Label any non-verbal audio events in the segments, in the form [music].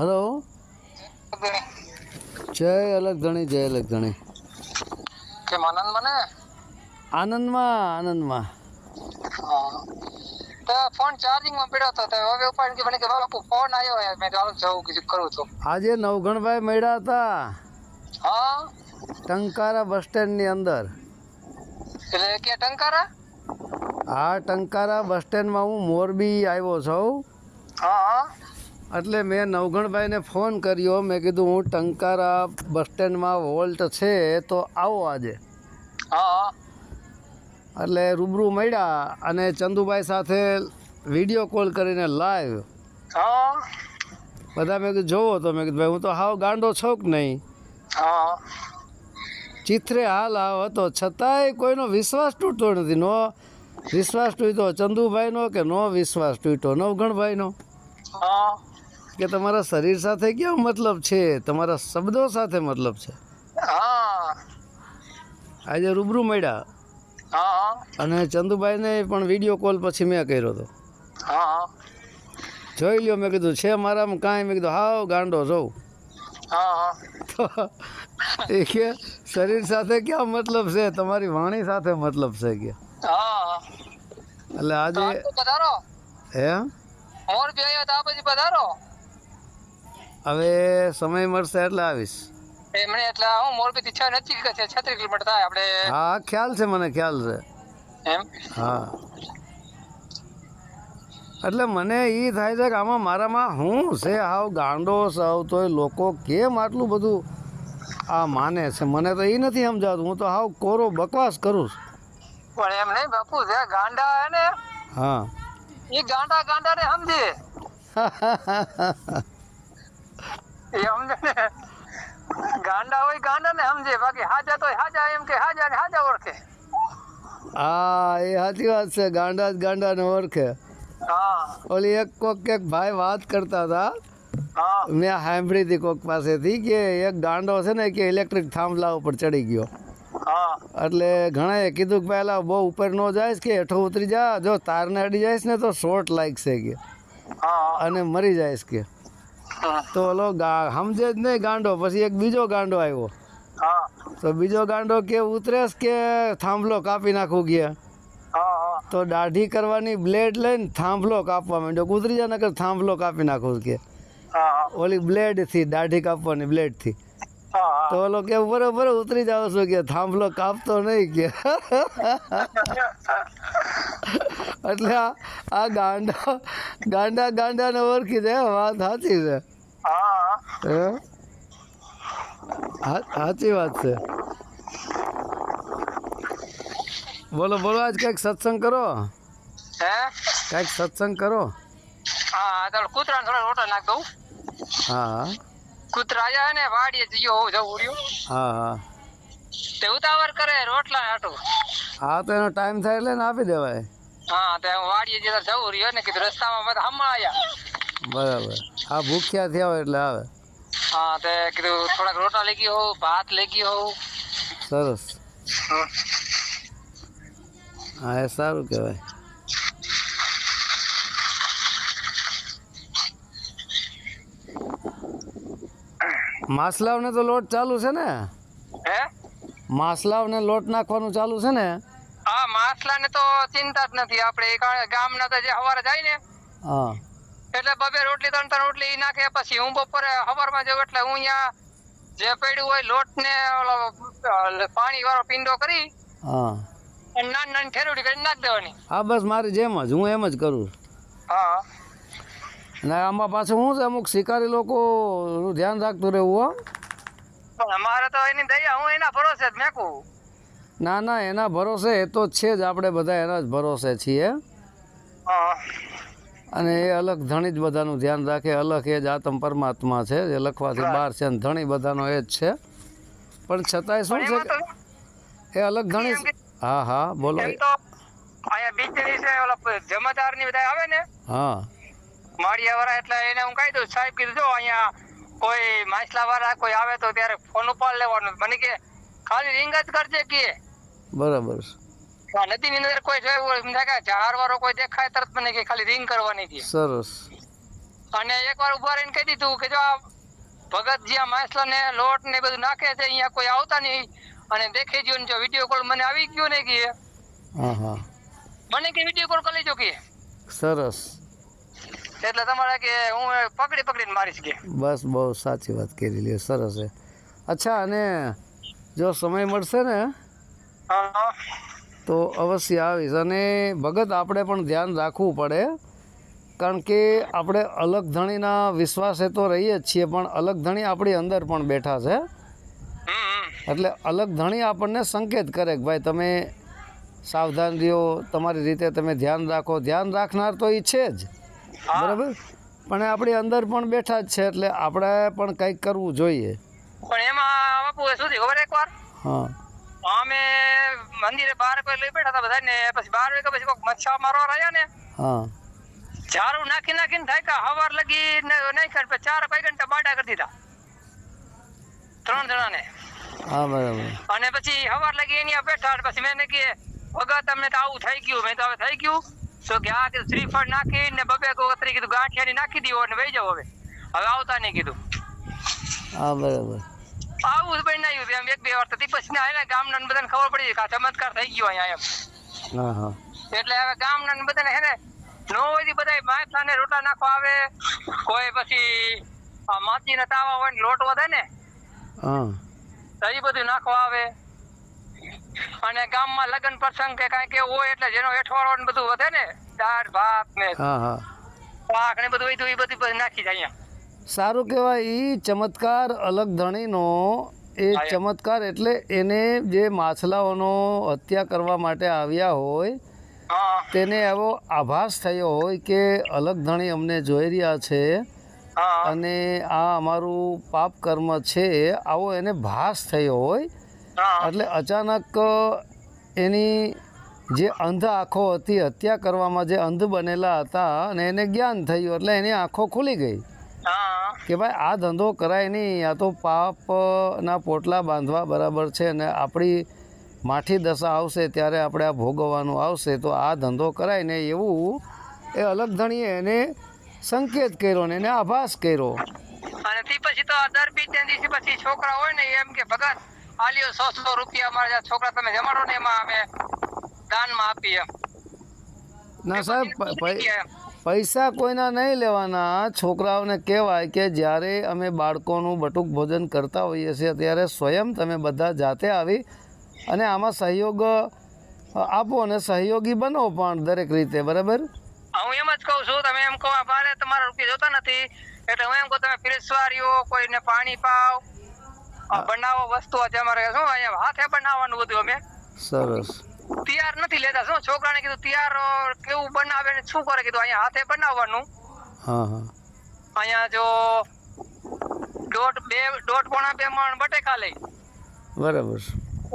Hello. જય અલગ ધણી જય અલગ ધણી કેમ આનંદ મને? આનંદમાં આનંદમાં. તો ફોન ચાર્જિંગમાં પડ્યો હતો તો હવે ઉપાડી કે મને કે બાપુ ફોન આવ્યો હે. મેં ચાલો જવું કીધું કરું છું. આજે નવગણભાઈ મળ્યા હતા. હા? ટંકારા બસ સ્ટેન્ડની અંદર. એટલે કે ટંકારા? હા ટંકારા બસ સ્ટેન્ડમાં હું મોરબી આવ્યો છું. હા હા. એટલે મેં નવગણભાઈને ફોન કર્યો. મેં કીધું હું ટંકારા બસ સ્ટેન્ડમાં વોલ્ટ છે તો આવો આજે. હા. એટલે રૂબરૂ મળ્યા અને ચંદુભાઈ સાથે વીડિયો કોલ કરીને લાઈવ. હા. બધા મેં કીધું જોવો તો. મેં કીધું ભાઈ હું તો હાવ ગાંડો છો કે નહીં? હા. ચિત્રે હાલ આવ હતો. છતાંય કોઈનો વિશ્વાસ તૂટતો નથી. નો વિશ્વાસ તૂટ્યો ચંદુભાઈનો કે નો વિશ્વાસ તૂટ્યો નવગણભાઈનો? હા. કે તમારા શરીર સાથે કેવો મતલબ છે? તમારા શબ્દો સાથે મતલબ છે? હા. આજે રૂબરૂ મળ્યા. અને ચંદુભાઈને પણ વીડિયો કોલ પછી મેં કર્યો હતો. હા. જોઈ લ્યો મેં કીધું છે મારામાં કાંઈ? મેં કીધું હાવ ગાંડો જોઉં એ કે શરીર સાથે ક્યાં મતલબ છે? તમારી વાણી સાથે મતલબ છે કે. એટલે આજે હે? મોર પધારો. હવે સમય મળશે એટલે આવીશ. એમણે એટલે હું મોરબી થી છ નજીક છે છત્રીસ કિલોમીટર થાય આપણે. હા ખ્યાલ છે મને ખ્યાલ છે. એમ? હા. એટલે મને એ થાય છે કે આમાં મારામાં હું છે હાવ ગાંડો સાવ તોય લોકો કેમ આટલું બધું આ માને છે? મને તો એ નથી સમજાતું. હું તો હાવ કોરો બકવાસ કરું છું. પણ એમ નહીં બાપુ જે ગાંડા હે ને હા. એ ગાંડા ગાંડા ને સમજે. [laughs] એ સમજે ને? ગાંડા હોય ગાંડા ને સમજે. બાકી હાજા તો હાજા એમ કે હાજા ને હાજા ઓળખે. હા એ સાચી વાત છે. ગાંડા જ ગાંડાને ઓળખે. હા. ઓલી એક કોક એક ભાઈ વાત કરતા હતા. મેં સાંભળી હતી કોક પાસેથી કે એક ગાંડો છે ને કે ઇલેક્ટ્રિક થાંભલા ઉપર ચડી ગયો. એટલે ઘણાએ કીધું કે પહેલાં બહુ ઉપર ન જાય કે હેઠો ઉતરી જા. જો તારને અડી જાય ને તો શોર્ટ લાગશે કે. હા. અને મરી જાય કે. તો ઓલો સમજે જ નહીં ગાંડો પછી એક બીજો ગાંડો આવ્યો. તો બીજો ગાંડો કે ઉતરેશ કે થાંભલો કાપી નાખું ગયા તો દાઢી કરવાની બ્લેડ લઈને થાંભલો કાપવા માંડ્યો. ઉતરી જા નકર થાંભલો કાપી નાખું કે ઓલી બ્લેડથી દાઢી કાપવાની બ્લેડથી. તો ઓલો કે બરોબર ઉતરી જાવ છો કે થાંભલો કાપતો નહીં કે. એટલે આ ગાંડા ગાંડા ગાંડા ગાંડાને ઓળખી જાય વાત સાચી છે. હે. સાચી વાત છે. બોલો બોલો આજ કંઈક સત્સંગ કરો? હે? કંઈક સત્સંગ કરો? હા ચાલો કૂતરાને થોડા રોટા નાખ દઉં. હા. કૂતરા આયા ને વાડીએ જીયો હોઉં જવું રહ્યું. હા હા. તે ઉતાવળ કરે રોટલા હાટું. હા તો એનો ટાઈમ થાય એટલે ને આપી દેવાય. હા તે વાડીએ જતા જવું રહ્યો ને કીધું રસ્તામાં બધા હમણાં બરાબર. હા ભૂખ્યા થયા હોય એટલે આવે. હા તે કીધું થોડાક રોટલા લઈ ગયો હોઉં ભાત લઈ ગયો હોઉં. સરસ. હા એ સારું કહેવાય. માસલાવને તો લોટ ચાલુ છે ને? હે? માસલાવને લોટ નાખવાનું ચાલુ છે ને? હા માસલા ને તો ચિંતા જ નથી. આપણે ગામના તો જે સવારે જાય ને હા. એટલે બબે રોટલી ત્રણ ત્રણ રોટલી નાખે પછી હું બપોરે હવારમાં જઉં એટલે હું અહીંયા જે પડ્યું હોય લોટ ને ઓલો પાણી વાળો પીંડો કરી હા. નાની નાની ઠેરવડી કરીને નાખી દેવાની. હા બસ મારી જેમ જ હું એમ જ કરું. હા. અને આમાં પાછું શું છે? અમુક શિકારી લોકો ધ્યાન રાખતું રહેવું હો. અમારે તો એની દયા હું એના ભરોસે જ મેકું. ના ના એના ભરોસે એ તો છે જ. આપણે બધા એના જ ભરોસે છીએ. અને એ અલગ ધણી જ બધાનું ધ્યાન રાખે. અલગ એ જ આત્મ પરમાત્મા છે. જે લખવાથી બહાર છે અને ધણી બધાનો એ જ છે. પણ છતાંય શું છે એ અલગ ધણી હા હા બોલો. અહીંયા બીચ છે ઓલા જમાદારની બધા આવે ને? હા. માળિયા વાળા એટલે એને હું કહી દઉં સાહેબ કીધું જો અહીંયા કોઈ માછલા વાળા કોઈ આવે તો ત્યારે ફોન ઉપાડ લેવાનો. મને કે ખાલી રિંગ જ કરજે કે. બરાબર નદી ની અંદર કોઈ જોયું ઝાડ વાળો કોઈ દેખાય તરત મને કે ખાલી રિંગ કરવાની છે. સરસ. અને એકવાર ઊભા રહીને કહી દીધું કે જો આ ભગત જ્યાં માછલા ને લોટ ને બધું નાખે છે અહીંયા કોઈ આવતા નહીં. અને દેખી જો ને જો વીડિયો કોલ મને આવી ગયો ને કે. મને કે વીડિયો કોલ કરી લેજો કે. સરસ. એટલે તમારે કે હું પકડી પકડીને મારીશ કે. બસ બહુ સાચી વાત કરી લે સરસ છે. અચ્છા અને જો સમય મળશે ને તો અવશ્ય આવીશ. અને ભગત આપણે પણ ધ્યાન રાખવું પડે કારણ કે આપણે અલગ ધણીના વિશ્વાસે તો રહીએ જ છીએ પણ અલગ ધણી આપણી અંદર પણ બેઠા છે. એટલે અલગ ધણી આપણને સંકેત કરે કે ભાઈ તમે સાવધાન રહ્યો તમારી રીતે તમે ધ્યાન રાખો. ધ્યાન રાખનાર તો એ છે જ. બરાબર? પણ આપણી અંદર પણ બેઠા જ છે એટલે આપણે પણ કંઈક કરવું જોઈએ. પણ એમાં બાપુ શું થયું ખબર એકવાર? હા. અમે મંદિરે બહાર કોઈ લઈ બેઠા હતા બધાને પછી બાર વાગે પછી કોઈક મચ્છા મારવા રહ્યા ને હા. ઝાડુ નાખી નાખીને થાય કે હવાર લગી નહીં કર ચાર પાંચ ઘંટા બાડા કરી દીધા. ત્રણ જણાને. હા બરાબર. અને પછી હવાર લગી એની બેઠા પછી મેં કે ભગત તમને તો આવું થઈ ગયું. મેં તો હવે થઈ ગયું. તો કે આ કીધું શ્રીફળ નાખી ને બબે ગોત્રી કીધું ગાંઠિયાની નાખી દીધો ને વહી જાવ હવે. હવે આવતા નહીં કીધું. હા બરાબર. આવું બનાવ્યું એમ એક બે વાર થતી પછી ના એને ગામના બધાને ખબર પડી કે ચમત્કાર થઈ ગયો અહીંયા એમ. હા હા. એટલે હવે ગામના ને બધાને હે ને નો હોય બધા માથા ને રોટલા નાખવા આવે. કોઈ પછી ને ના તાવા હોય ને લોટ વધે ને હા. તો એ બધું નાખવા આવે. અને ગામમાં લગ્ન પ્રસંગ કે કાંઈક એવું હોય એટલે જેનો એઠવાડો ને બધું વધે ને દાળ ભાત ને હા હા. શાક ને બધું એ બધું નાખી જાય અહીંયા. સારું કહેવાય એ ચમત્કાર અલગ ધણીનો એ ચમત્કાર એટલે એને જે માછલાઓનો હત્યા કરવા માટે આવ્યા હોય તેને એવો આભાસ થયો હોય કે અલગ ધણી અમને જોઈ રહ્યા છે અને આ અમારું પાપ કર્મ છે આવો એને ભાસ થયો હોય એટલે અચાનક એની જે અંધ આંખો હતી હત્યા કરવામાં જે અંધ બનેલા હતા અને એને જ્ઞાન થયું એટલે એની આંખો ખુલી ગઈ. કે ભાઈ આ ધંધો કરાય નહીં આ તો પાપના પોટલા બાંધવા બરાબર છે અને આપણી માઠી દશા આવશે ત્યારે આપણે આ ભોગવવાનું આવશે તો આ ધંધો કરાય ને એવું એ અલગ ધણીએ એને સંકેત કર્યો ને એને આભાસ કર્યો. અને પછી તો દર બીજના દિવસે પછી છોકરા હોય ને એમ કે ભગત આલ્યો સો સો રૂપિયા અમારા છોકરા તમે જમાડો ને એમાં અમે દાનમાં આપીએ ના સાહેબ પૈસા કોઈના નહીં લેવાના. છોકરાઓને કહેવાય કે જ્યારે અમે બાળકોનું બટુક ભોજન કરતા હોઈએ છીએ ત્યારે સ્વયં તમે બધા જાતે આવી અને આમાં સહયોગ આપો અને સહયોગી બનો પણ દરેક રીતે. બરાબર? હું એમ જ કહું છું તમે એમ કહો આ મારે તમારા રૂપિયા જોતા નથી. એટલે હું એમ કહું તમે પીરસવારીઓ કોઈને પાણી પાવ બનાવો વસ્તુ આજે અમારે શું અહીંયા હાથે બનાવવાનું બધું અમે. સરસ. તૈયાર નથી લેતા. શું છોકરાને કીધું તૈયાર કેવું બનાવે ને શું કરે? કીધું અહીંયા હાથે બનાવવાનું. હા હા. અહીંયા જો દોઢ બે દોઢ પોણા બે મણ બટેકા લઈ. બરાબર.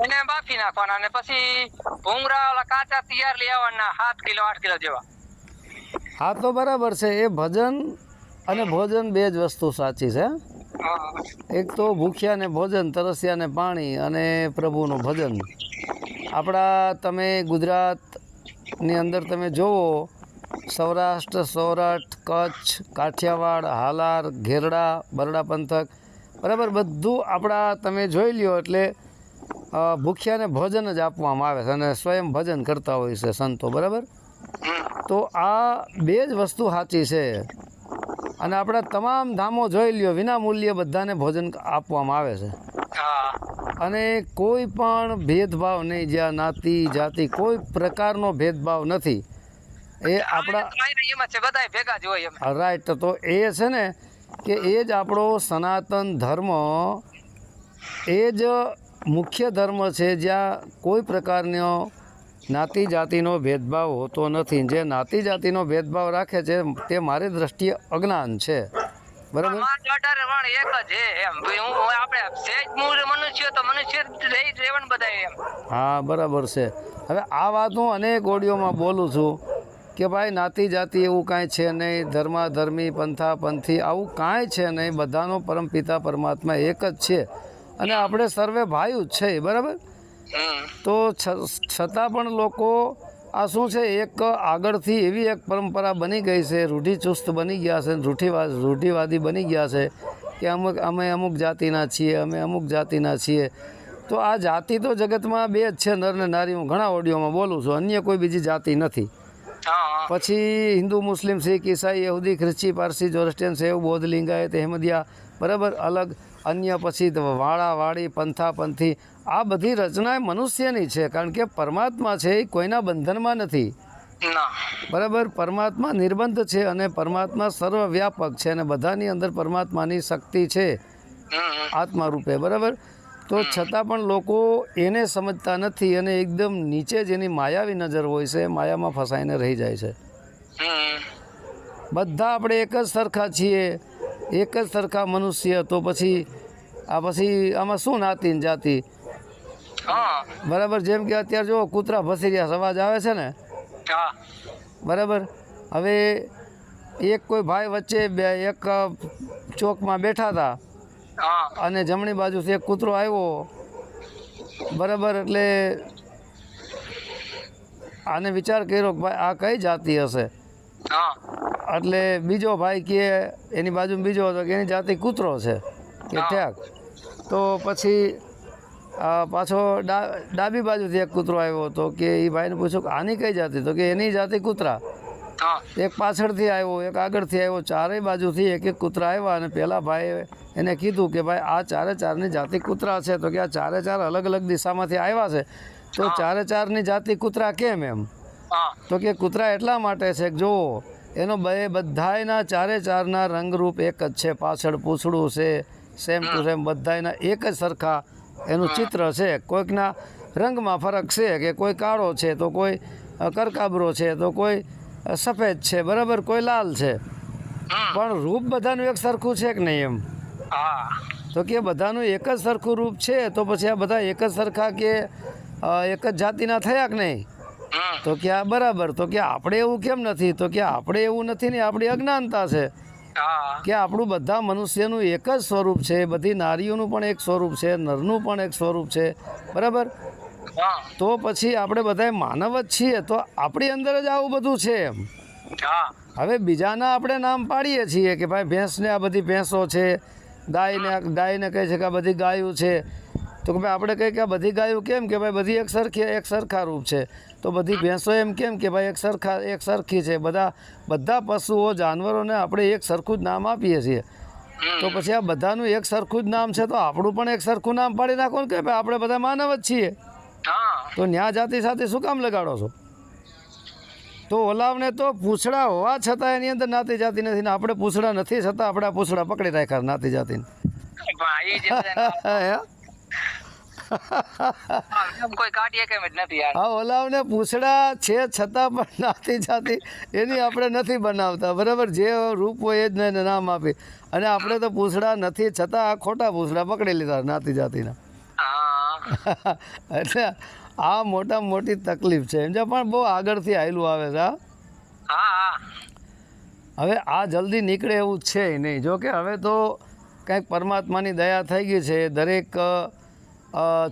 એને બાફી નાખવાના અને પછી ભૂંગરા ઓલા કાચા તૈયાર લઈ આવવાના સાત કિલો આઠ કિલો જેવા. હા તો બરાબર છે. એ ભજન અને ભોજન બે જ વસ્તુ સાચી છે. હા. એક તો ભૂખ્યાને ભોજન તરસ્યાને પાણી અને પ્રભુનું ભજન. આપણા તમે ગુજરાતની અંદર તમે જુઓ સૌરાષ્ટ્ર સૌરાષ્ટ્ર કચ્છ કાઠિયાવાડ હાલાર ઘેરડા બરડા પંથક બરાબર બધું આપણા તમે જોઈ લ્યો એટલે ભૂખ્યાને ભોજન જ આપવામાં આવે છે અને સ્વયં ભજન કરતા હોય છે સંતો બરાબર? તો આ બે જ વસ્તુ સાચી છે. અને આપણા તમામ ધામો જોઈ લ્યો વિના મૂલ્યે બધાને ભોજન આપવામાં આવે છે. અને કોઈ પણ ભેદભાવ નહીં જ્યાં નાતી જાતિ કોઈ પ્રકારનો ભેદભાવ નથી. એ આપણા રાઈટ તો એ છે ને કે એ જ આપણો સનાતન ધર્મ એ જ મુખ્ય ધર્મ છે જ્યાં કોઈ પ્રકારનો નાતી જાતિનો ભેદભાવ હોતો નથી. જે નાતી જાતિનો ભેદભાવ રાખે છે તે મારી દ્રષ્ટિએ અજ્ઞાન છે. બરાબર? હું બરાબર છે. હવે આ વાત હું અનેક ઓડિયોમાં બોલું છું કે ભાઈ નાતી જાતિ એવું કાંઈ છે નહીં ધર્મા ધર્મી પંથા પંથી આવું કાંઈ છે નહીં. બધાનો પરમપિતા પરમાત્મા એક જ છે. અને આપણે સર્વે ભાઈ જ છે બરાબર? તો છતાં પણ લોકો આ શું છે એક આગળથી એવી એક પરંપરા બની ગઈ છે રૂઢિચુસ્ત બની ગયા છે રૂઢિવા રૂઢિવાદી બની ગયા છે કે અમુક અમે અમુક જાતિના છીએ અમે અમુક જાતિના છીએ. તો આ જાતિ તો જગતમાં બે જ છે નર ને નારી. હું ઘણા ઓડિયોમાં બોલું છું અન્ય કોઈ બીજી જાતિ નથી. પછી હિન્દુ મુસ્લિમ શીખ ઈસાઈ યહૂદી ખ્રિસ્તી પારસી જોરસ્ટિયન સેવ બૌદ્ધ લિંગાયત અહેમદિયા બરાબર? અલગ. અન્ય પછી વાળાવાળી પંથાપંથી પંથી આ બધી રચના મનુષ્યની છે કારણ કે પરમાત્મા છે એ કોઈના બંધનમાં નથી. બરાબર? પરમાત્મા નિર્બંધ છે અને પરમાત્મા સર્વવ્યાપક છે અને બધાની અંદર પરમાત્માની શક્તિ છે. હમ. હમ. આત્મા રૂપે બરાબર? તો છતાં પણ લોકો એને સમજતા નથી અને એકદમ નીચે જેની માયાવી નજર હોય છે માયામાં ફસાઈને રહી જાય છે. બધા આપણે એક જ સરખા છીએ. એક જ સરખા મનુષ્ય તો પછી આ પછી આમાં શું નાતી ને જાતિ? હા. બરાબર જેમ કે અત્યારે જો કૂતરા ભસી રહ્યા અવાજ આવે છે ને? બરાબર? હવે એક કોઈ ભાઈ વચ્ચે બે એક ચોકમાં બેઠા હતા. અને જમણી બાજુથી એક કૂતરો આવ્યો. બરાબર એટલે આને વિચાર કર્યો કે ભાઈ આ કઈ જાતિ હશે? એટલે બીજો ભાઈ કે એની બાજુ બીજો હતો કે એની જાતિ કૂતરો છે કે. ઠેક. તો પછી પાછો ડાબી બાજુથી એક કૂતરો આવ્યો હતો કે એ ભાઈને પૂછ્યું કે આની કઈ જાતિ? તો કે એની જાતિ કૂતરા. એક પાછળથી આવ્યો એક આગળથી આવ્યો ચારેય બાજુથી એક એક કૂતરા આવ્યા અને પહેલા ભાઈએ એને કીધું કે ભાઈ આ ચારે ચારની જાતિ કૂતરા છે. તો કે આ ચારે ચાર અલગ અલગ દિશામાંથી આવ્યા છે. તો ચારે ચારની જાતિ કૂતરા કેમ એમ? તો કે કૂતરા એટલા માટે છે કે જુઓ એનો બે બધાયના ચારે ચારના રંગરૂપ એક જ છે પાછળ પૂંછડું છે સેમ ટુ સેમ બધાયના એક જ સરખા એનું ચિત્ર છે. કોઈકના રંગમાં ફરક છે કે કોઈ કાળો છે તો કોઈ કરકાબરો છે તો કોઈ સફેદ છે બરાબર કોઈ લાલ છે. પણ રૂપ બધાનું એક સરખું છે કે નહીં એમ? હા. તો કે બધાનું એક જ સરખું રૂપ છે તો પછી આ બધા એક જ સરખા કે એક જ જાતિના થયા કે નહીં? તો કે આ બરાબર તો કે આપણે એવું કેમ નથી? તો કે આપણે એવું નથી ને આપણી અજ્ઞાનતા છે. કે આપણું બધા મનુષ્યનું એક જ સ્વરૂપ છે બધી નારીઓનું પણ એક સ્વરૂપ છે નરનું પણ એક સ્વરૂપ છે. બરાબર? તો પછી આપણે બધા માનવ જ છીએ તો આપણી અંદર જ આવું બધું છે એમ. હવે બીજાના આપણે નામ પાડીએ છીએ કે ભાઈ ભેંસને આ બધી ભેંસો છે ગાયને ગાયને કહે છે કે આ બધી ગાયું છે. તો કે ભાઈ આપણે કહીએ કે આ બધી ગાયું કેમ? કે ભાઈ બધી એક સરખી એક સરખા રૂપ છે. તો બધી ભેંસો એમ કેમ કે ભાઈ એક સરખા એક સરખી છે. બધા બધા પશુઓ જાનવરોને આપણે એક સરખું જ નામ આપીએ છીએ. તો પછી આ બધાનું એક સરખું જ નામ છે તો આપણું પણ એક સરખું નામ પાડી નાખો ને કે ભાઈ આપણે બધા માનવ જ છીએ. તો ન્યા જાતિ સાથે શું કામ લગાડો છો? તો ઓલાવને તો પૂંછડા હોવા છતાં એની અંદર નાતી જાતિ નથી ને આપણે પૂછડા નથી છતાં આપણે પૂછડા પકડી રાખ્યા નાતી જાતિને [laughs] પણ એ જે બધા હે? એમ કોઈ કાઢીએ કેમ જ નથી આ ઓલાવને પૂછડા છે છતાં પણ નાતી જાતી. એની આપણે નથી બનાવતા બરાબર? જે રૂપ હોય એ જ એને નામ આપી. અને આપણે તો પૂછડા નથી છતાં આ ખોટા પૂછડા પકડી લીધા નાતી જાતિના. એટલે આ મોટા મોટી તકલીફ છે. એમ છે પણ બહુ આગળથી આવેલું આવે છે હા? હવે આ જલ્દી નીકળે એવું છે નહીં. જો કે હવે તો કંઈક પરમાત્માની દયા થઈ ગઈ છે. દરેક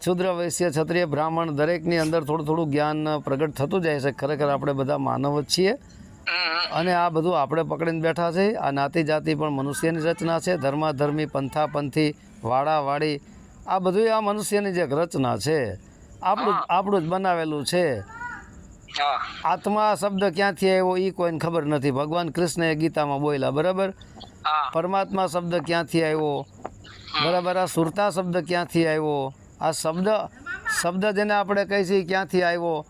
શુદ્ર વૈશ્ય ક્ષત્રિય બ્રાહ્મણ દરેકની અંદર થોડું થોડું જ્ઞાન પ્રગટ થતું જાય છે. ખરેખર આપણે બધા માનવ જ છીએ. અને આ બધું આપણે પકડીને બેઠા છે. આ નાતી જાતિ પણ મનુષ્યની રચના છે. ધર્માધર્મી પંથા પંથી વાડી આ બધું આ મનુષ્યની જે એક રચના છે. આપણું આપણું જ બનાવેલું છે. આત્મા શબ્દ ક્યાંથી આવ્યો એ કોઈને ખબર નથી. ભગવાન કૃષ્ણએ ગીતામાં બોલ્યા બરાબર? પરમાત્મા શબ્દ ક્યાંથી આવ્યો? બરાબર? આ સુરતા શબ્દ ક્યાંથી આવ્યો? આ શબ્દ શબ્દ જેને આપણે કહીએ છીએ ક્યાંથી આવ્યો?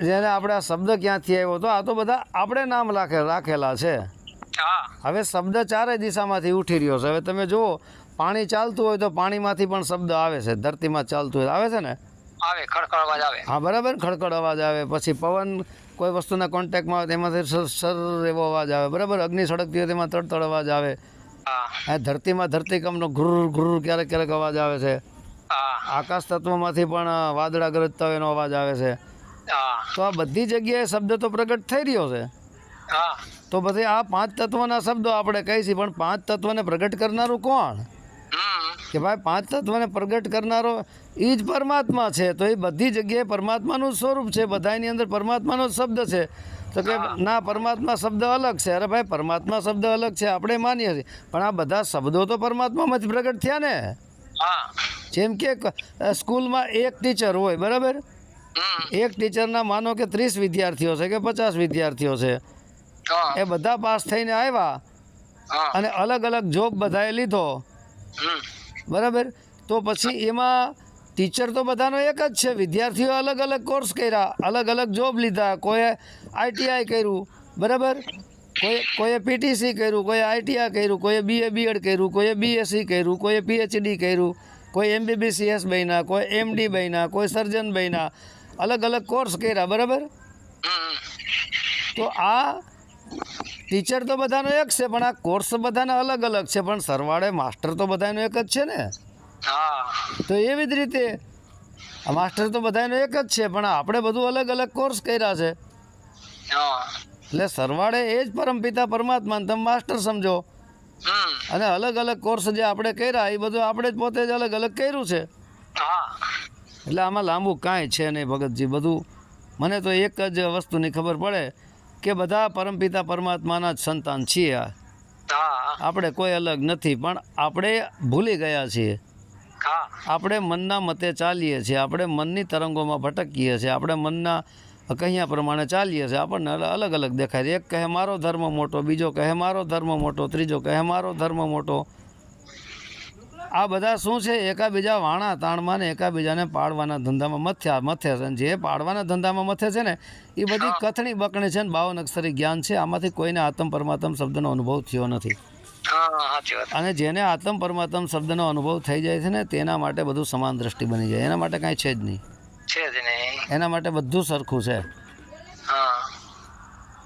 જેને આપણે આ શબ્દ ક્યાંથી આવ્યો તો આ તો બધા આપણે નામ રાખે રાખેલા છે. હા. હવે શબ્દ ચારે દિશામાંથી ઉઠી રહ્યો છે. હવે તમે જુઓ પાણી ચાલતું હોય તો પાણીમાંથી પણ શબ્દ આવે છે. ધરતીમાં ચાલતું હોય આવે છે ને? આવે ખડખડ અવાજ આવે. હા બરાબર ખડખડ અવાજ આવે. પછી પવન કોઈ વસ્તુના કોન્ટેક્ટમાં આવે તેમાંથી સર સર એવો અવાજ આવે. બરાબર અગ્નિ સળગતી હોય તેમાં તડતડ અવાજ આવે. આ ધરતીમાં ધરતીકંપનો ઘુર ઘુર ક્યારેક ક્યારેક અવાજ આવે છે. આકાશ તત્વમાંથી પણ વાદળા ગરજતા હોય એનો અવાજ આવે છે. તો આ બધી જગ્યાએ શબ્દ તો પ્રગટ થઈ રહ્યો છે. તો પછી આ પાંચ તત્વના શબ્દો આપણે કહીશું પણ પાંચ તત્વને પ્રગટ કરનારું કોણ? કે ભાઈ પાંચ તત્વને પ્રગટ કરનારો એ જ પરમાત્મા છે. તો એ બધી જગ્યાએ પરમાત્માનું સ્વરૂપ છે. બધાની અંદર પરમાત્માનો શબ્દ છે. તો કે ના પરમાત્મા શબ્દ અલગ છે. અરે ભાઈ પરમાત્મા શબ્દ અલગ છે. આપણે માનીએ છીએ. પણ આ બધા શબ્દો તો પરમાત્મામાંથી પ્રગટ થયા ને. જેમ કે સ્કૂલમાં એક ટીચર હોય બરાબર? એક ટીચરના માનો કે ત્રીસ વિદ્યાર્થીઓ છે કે પચાસ વિદ્યાર્થીઓ છે. એ બધા પાસ થઈને આવ્યા અને અલગ અલગ જોબ બધાએ લીધો. બરાબર? તો પછી એમાં ટીચર તો બધાનો એક જ છે. વિદ્યાર્થીઓ અલગ અલગ કોર્સ કર્યા, અલગ અલગ જોબ લીધા. કોઈએ આઈટીઆઈ કર્યું, બરાબર? કોઈ, કોઈએ પીટીસી કર્યું, કોઈએ આઈટીઆઈ કર્યું, કોઈએ બીએ બીએડ કર્યું, કોઈએ બીએસસી કર્યું, કોઈએ પીએચડી કર્યું, કોઈ એમબીબીસીએસ બન્યા, કોઈ એમડી બન્યા, કોઈ સર્જન બન્યા. અલગ અલગ કોર્સ કર્યા, બરાબર? તો આ ટીચર તો બધાનો એક છે, પણ આ કોર્સ બધાના અલગ અલગ છે, પણ સરવાળે માસ્ટર તો બધાનો એક જ છે ને? તો એવી જ રીતે આ માસ્ટર તો બધાનો એક જ છે પણ આપણે બધું અલગ અલગ કોર્સ કર્યા છે. એટલે સરવાળે એ જ પરમપિતા પરમાત્માને તમે માસ્ટર સમજો. અને અલગ અલગ કોર્સ જે આપણે કર્યા એ બધું આપણે જ પોતે જ અલગ અલગ કર્યું છે. હા. એટલે આમાં લાંબુ કાંઈ છે નહીં ભગતજી બધું મને તો એક જ વસ્તુની ખબર પડે કે બધા પરમપિતા પરમાત્માના જ સંતાન છીએ આ. આપણે કોઈ અલગ નથી પણ આપણે ભૂલી ગયા છીએ. આપણે મનના મતે ચાલીએ છીએ આપણે મનની તરંગોમાં ભટકીએ છીએ આપણે મનના કહ્યા પ્રમાણે ચાલીએ છીએ આપણને અલગ અલગ દેખાય છે. એક કહે મારો ધર્મ મોટો બીજો કહે મારો ધર્મ મોટો ત્રીજો કહે મારો ધર્મ મોટો આ બધા શું છે? એકાબીજા વાણા તાણમાં ને એકાબીજાને પાડવાના ધંધામાં મથ્યા મથે છે. જે પાડવાના ધંધામાં મથે છે ને એ બધી કથણી બકણી છે ને બાવન અક્ષરી જ્ઞાન છે. આમાંથી કોઈને આત્મ પરમાત્મ શબ્દનો અનુભવ થયો નથી. અને જેને આત્મ પરમાત્મ શબ્દનો અનુભવ થઈ જાય છે ને તેના માટે બધું સમાન દ્રષ્ટિ બની જાય. એના માટે કાંઈ છે જ નહીં. છે જ નહીં. એના માટે બધું સરખું છે. હા.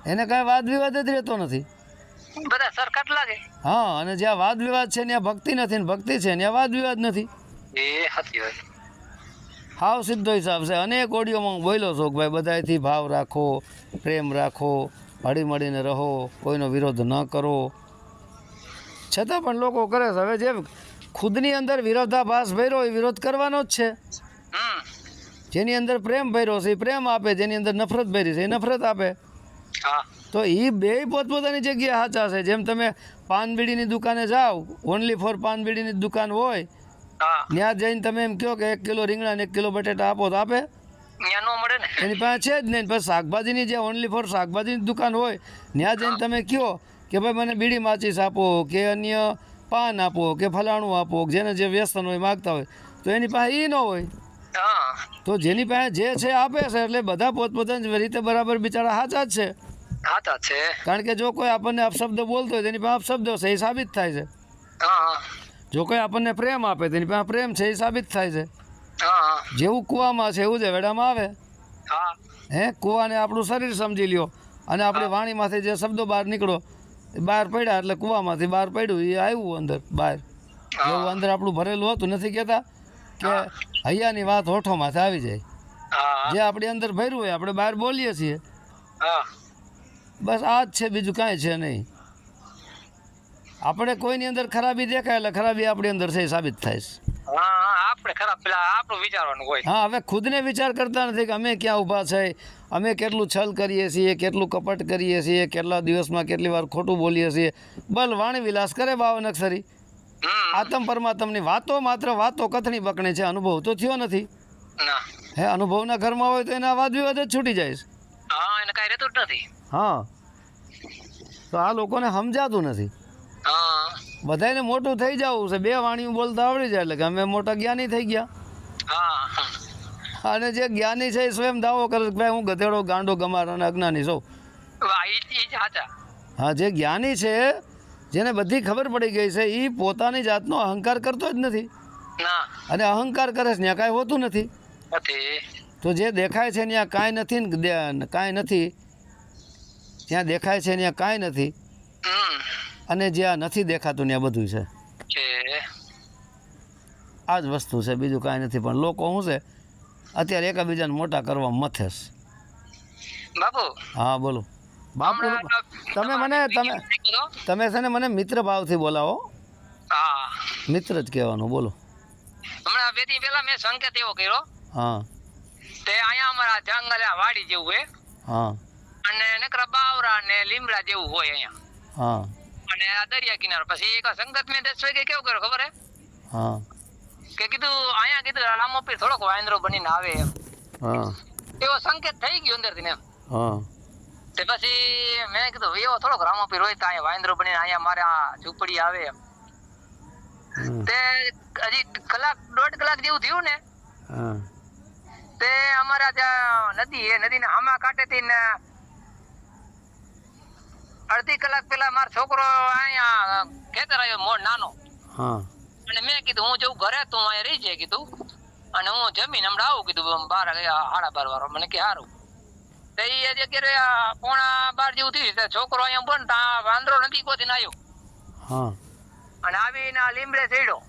એને કાંઈ વાદ વિવાદ જ રહેતો નથી. બધા સરખા જ લાગે. હા અને જ્યાં વાદ વિવાદ છે ત્યાં ભક્તિ નથી ને ભક્તિ છે ત્યાં વાદ વિવાદ નથી. એ સાચી વાત. હાવ સીધો હિસાબ છે. અનેક ઓડિયોમાં હું બોલ્યો છું કે ભાઈ બધાથી ભાવ રાખો પ્રેમ રાખો હળી મળીને રહો કોઈનો વિરોધ ન કરો. છતાં પણ લોકો કરે છે. હવે જે ખુદની અંદર વિરોધાભાસ ભર્યો એ વિરોધ કરવાનો જ છે. જેની અંદર પ્રેમ ભર્યો છે એ પ્રેમ આપે જેની અંદર નફરત ભરી છે એ નફરત આપે. તો એ બે પોતપોતાની જગ્યાએ સાચા છે. જેમ તમે પાન બીડીની દુકાને જાઓ ઓનલી ફોર પાન બીડીની દુકાન હોય ત્યાં જઈને તમે એમ કહો કે એક કિલો રીંગણા એક કિલો બટેટા આપો તો આપે. એની પાસે છે જ નહીં. પછી શાકભાજીની જે ઓનલી ફોર શાકભાજીની દુકાન હોય ત્યાં જઈને તમે કહો કે ભાઈ મને બીડી માચીસ આપો કે અન્ય પાન આપો કે ફલાણું આપો જેને જે વ્યસન હોય માગતા હોય તો એની પાસે એ ન હોય. તો જેની પાસે જે છે આપે છે એટલે બધા પોતપોતાની રીતે બરાબર બિચારા હાચા જ છે. કારણ કે જો કોઈ આપણને અપશબ્દ બોલતો હોય તેની પાસે અપશબ્દો છે એ સાબિત થાય છે. જો કોઈ આપણને પ્રેમ આપે તેની પાસે પ્રેમ છે એ સાબિત થાય છે. જેવું કૂવામાં છે એવું જ વેડામાં આવે. હા. કૂવાને આપણું શરીર સમજી લ્યો. અને આપણી વાણીમાંથી જે શબ્દો બહાર નીકળો બહાર પડ્યા એટલે કૂવામાંથી બહાર પડ્યું એ આવ્યું અંદર બહાર. એવું અંદર આપણું ભરેલું હતું નથી કહેતા કે હૈયાની વાત હોઠોમાંથી આવી જાય. જે આપણી અંદર ભર્યું હોય આપણે બહાર બોલીએ છીએ. બસ આ જ છે બીજું કાંઈ છે નહીં. આપણે કોઈની અંદર ખરાબી દેખાય એટલે ખરાબી આપણી અંદર છે સાબિત થાય છે. આપણે ખરાબ પેલા આપણું વિચારવાનું હોય. હા હવે ખુદને વિચાર કરતા નથી કે અમે ક્યાં ઊભા છે અમે કેટલું છલ કરીએ છીએ કેટલું કપટ કરીએ છીએ કેટલા દિવસમાં કેટલી વાર ખોટું બોલીએ છીએ. બલ વાણી વિલાસ કરે બાવન નક્ષરી હમ. આત્મ પરમાત્મની વાતો માત્ર વાતો કથણી બકણી છે. અનુભવ તો થયો નથી. હે અનુભવના ઘરમાં હોય તો એના વાદ વિવાદ જ છૂટી જાય છે. હા એને કાંઈ રહેતું જ નથી. હા. તો આ લોકોને સમજાતું નથી. બધાને મોટું થઈ જવું છે. બે વાણીઓ બોલતા આવડી જાય એટલે કે અમે મોટા જ્ઞાની થઈ ગયા. હા. અને જે જ્ઞાની છે એ સ્વયં દાવો કરે કે ભાઈ હું ગધેડો ગાંડો ગમાર અને અજ્ઞાની છું. હા જે જ્ઞાની છે જેને બધી ખબર પડી ગઈ છે એ પોતાની જાતનો અહંકાર કરતો જ નથી. અને અહંકાર કરે છે ત્યાં કાંઈ હોતું નથી. તો જે દેખાય છે ત્યાં કાંઈ નથી ને કાંઈ નથી. ત્યાં દેખાય છે ત્યાં કાંઈ નથી. અને જ્યાં નથી દેખાતું ત્યાં બધું છે. આ જ વસ્તુ છે બીજું કાંઈ નથી. પણ લોકો શું છે અત્યારે એકબીજાને મોટા કરવા મથે છે બાપુ? હા બોલો. બાપુ તમે મને તમે તમે છે ને મને મિત્ર ભાવથી બોલાવો. હા. મિત્ર જ કહેવાનું બોલો. હમણાં બે દી પહેલા મેં સંકેત એવો કર્યો. હા. તે અહીંયા અમારા જંગલ આ વાડી જેવું હોય. હા. અને નકરા બાવરા ને લીમડા જેવું હોય અહીંયા. હા. અને આ દરિયા કિનારો. પછી એક સંગત મેં દસ વાગે કેવું કર્યો ખબર હે? હા. કે કીધું અહીંયા કીધું રામોપીર થોડોક વાંદરો બનીને આવે એમ. હા. એવો સંકેત થઈ ગયો અંદરથી ને એમ. હા. તે પછી મેં કીધું એવો થોડોક રામોપીર હોય તો અહીંયા વાંદરો બનીને અહીંયા મારે આ ઝૂંપડી આવે એમ. તે હજી કલાક દોઢ કલાક જેવું થયું ને તે અમારા ત્યાં નદી એ નદીના આમા કાંઠેથી ને અડધી કલાક પેલા મારો છોકરો અહીંયા ખેતર આવ્યો મોડ નાનો. હા. કીધું હું જવું ઘરે તું અહીંયા રહી જાય કીધું. અને હું જમીન હમણાં આવું કીધું બાર હાડા બાર વાળો. મને કે સારું તો એ અત્યારે પોણા બાર જેવું થયું છોકરો અહીંયા બન તા વાંદરો નથી કોથી આવ્યો અને આવીને આ લીમડે ચડ્યો.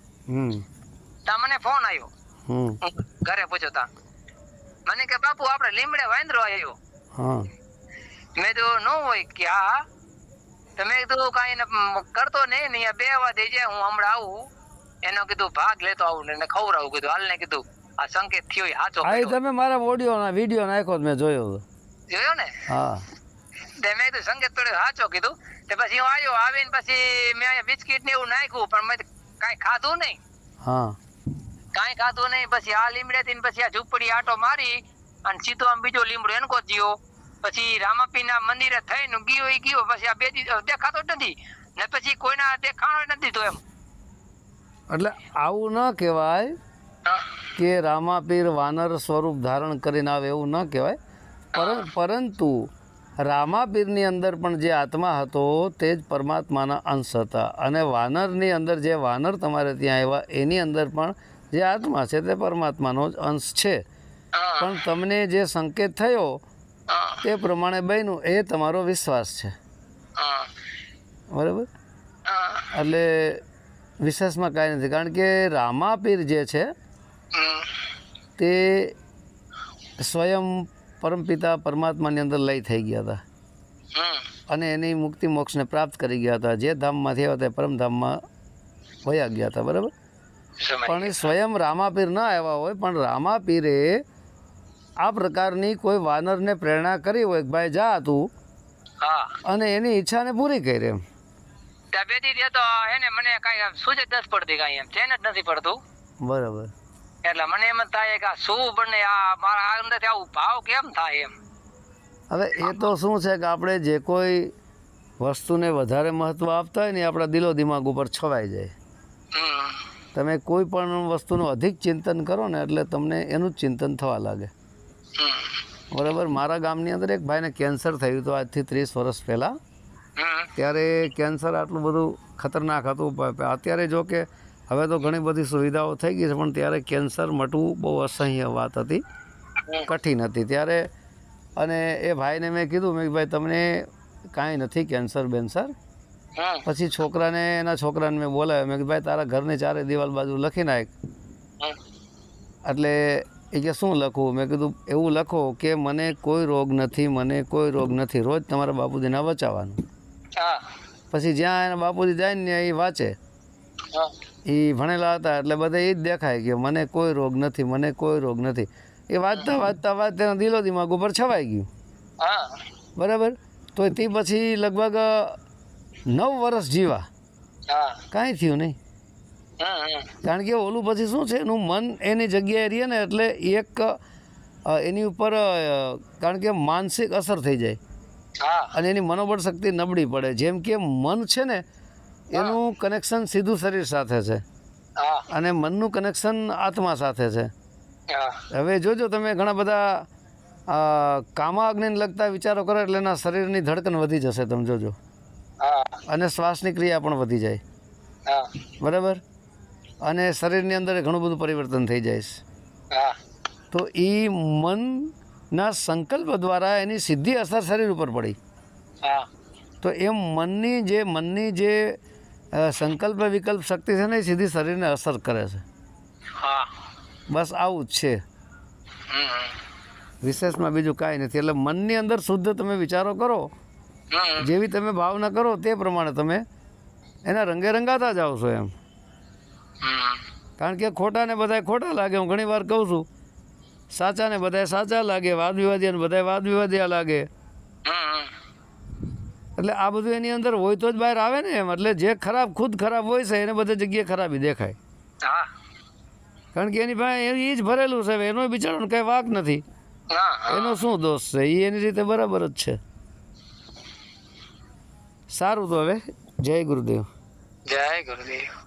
તા મને ફોન આવ્યો ઘરે પૂછ્યો તા. મને કે બાપુ આપણે લીમડે વાંદરો આવ્યો મેં કીધું ન હોય કે હા તો મેં કીધું કાંઈ કરતો નહીં ને બે વા દઈ જાય હું હમણાં આવું. એનો કીધું ભાગ લેતો આવું. ને ખવડાવું કીધું. હાલ ને કીધું આ સંકેત થયો આ તમે મારા ઓડિયો વીડિયો નાખ્યો મેં જોયો જોયો ને? હા. તે મેં કીધું સંકેત પડ્યો સાચો કીધું. તે પછી હું આવ્યો આવીને પછી મેં બિસ્કિટ ને એવું નાખ્યું પણ મેં કાંઈ ખાધું નહીં. હા. કાંઈ ખાધું નહીં પછી આ લીમડેથી થી પછી આ ઝૂંપડી આટો મારી અને સીધો આમ બીજો લીમડો એનકો જ ગયો. પછી રામાપીના મંદિરે થઈને ગયો એ ગયો પછી આ બે દેખાતો જ નથી. ને પછી કોઈના દેખાણો નથી તો એમ. એટલે આવું ન કહેવાય કે રામાપીર વાનર સ્વરૂપ ધારણ કરીને આવે એવું ન કહેવાય. પરંતુ રામાપીરની અંદર પણ જે આત્મા હતો તે જ પરમાત્માના અંશ હતા. અને વાનરની અંદર જે વાનર તમારે ત્યાં આવ્યા એની અંદર પણ જે આત્મા છે તે પરમાત્માનો જ અંશ છે. પણ તમને જે સંકેત થયો તે પ્રમાણે બન્યું એ તમારો વિશ્વાસ છે. બરાબર? એટલે વિશેષમાં કાંઈ નથી. કારણ કે રામાપીર જે છે તે સ્વયં પરમપિતા પરમાત્માની અંદર લય થઈ ગયા હતા. અને એની મુક્તિ મોક્ષને પ્રાપ્ત કરી ગયા હતા. જે ધામમાંથી આવ્યા તે પરમધામમાં વયા ગયા હતા બરાબર? પણ એ સ્વયં રામાપીર ન આવ્યા હોય પણ રામાપીરે આ પ્રકારની કોઈ વાનરને પ્રેરણા કરી હોય ભાઈ જા તું. અને એની ઈચ્છાને પૂરી કરી એમ. ત્યાં બે તો તો ને મને કાંઈ સૂજ જ નથી પડતી કાંઈ એમ. ચેન જ નથી પડતું. બરાબર. એટલે મને એમ થાય કે આ શું બને આ મારા અંદરથી આવું ભાવ કેમ થાય એમ? હવે એ તો શું છે કે આપણે જે કોઈ વસ્તુને વધારે મહત્ત્વ આપતા હોય ને આપણા દિલો દિમાગ ઉપર છવાઈ જાય. તમે કોઈ પણ વસ્તુનું અધિક ચિંતન કરો ને એટલે તમને એનું જ ચિંતન થવા લાગે. બરાબર? મારા ગામની અંદર એક ભાઈને કેન્સર થયું હતું આજથી ત્રીસ વર્ષ પહેલાં ત્યારે કેન્સર આટલું બધું ખતરનાક હતું. અત્યારે જો કે હવે તો ઘણી બધી સુવિધાઓ થઈ ગઈ છે પણ ત્યારે કેન્સર મટવું બહુ અસહ્ય વાત હતી. કઠિન હતી. ત્યારે અને એ ભાઈને મેં કીધું મેં ભાઈ તમને કાંઈ નથી કેન્સર બેન્સર. પછી છોકરાને એના છોકરાને મેં બોલાવ્યો. મેં કે ભાઈ તારા ઘરની ચારે દિવાલ બાજુ લખી નાખ. એટલે એ કે શું લખવું? મેં કીધું એવું લખો કે મને કોઈ રોગ નથી મને કોઈ રોગ નથી. રોજ તમારા બાપુજીના બચાવવાનું. પછી જ્યાં એના બાપુજી જાય ને એ વાંચે. એ ભણેલા હતા એટલે બધા એ જ દેખાય કે મને કોઈ રોગ નથી મને કોઈ રોગ નથી. એ વાંચતા વાંચતા વાંચતા એના દિલો દિમાગ ઉપર છવાઈ ગયું. બરાબર? તો તે પછી લગભગ નવ વર્ષ જીવા. કાંઈ થયું નહીં. કારણ કે ઓલું પછી શું છે એનું મન એની જગ્યાએ રહીએ ને એટલે એક એની ઉપર કારણ કે માનસિક અસર થઈ જાય. અને એની મનોબળ શક્તિ નબળી પડે. જેમ કે મન છે ને એનું કનેક્શન સીધું શરીર સાથે છે. અને મનનું કનેક્શન આત્મા સાથે છે. હવે જોજો તમે ઘણા બધા કામાગ્નિને લગતા વિચારો કરો એટલે એના શરીરની ધડકન વધી જશે તમે જોજો. હા. અને શ્વાસની ક્રિયા પણ વધી જાય. બરાબર? અને શરીરની અંદર ઘણું બધું પરિવર્તન થઈ જાય છે. હા. તો એ મનના સંકલ્પ દ્વારા એની સીધી અસર શરીર ઉપર પડી. હા. તો એમ મનની જે મનની જે સંકલ્પ વિકલ્પ શક્તિ છે ને એ સીધી શરીરને અસર કરે છે. હા. બસ આવું જ છે. વિશેષમાં બીજું કાંઈ નથી. એટલે મનની અંદર શુદ્ધ તમે વિચારો કરો. જેવી તમે ભાવના કરો તે પ્રમાણે તમે એના રંગે રંગાતા જાઓ છો એમ. કારણ કે ખોટાને બધાય ખોટા લાગે. હું ઘણી વાર કહું છું સાચાને બધાય સાચા લાગે વાદ વિવાદીને બધાય વાદ વિવાદિયા લાગે. એટલે આ બધું એની અંદર હોય તો જ બહાર આવે ને એમ. એટલે જે ખરાબ ખુદ ખરાબ હોય છે એને બધી જગ્યાએ ખરાબી દેખાય. કારણ કે એની પાસે એ જ ભરેલું છે એનો બિચારો કંઈ વાક નથી. એનો શું દોષ છે? એ એની રીતે બરાબર જ છે. સારું તો હવે. જય ગુરુદેવ. જય ગુરુદેવ.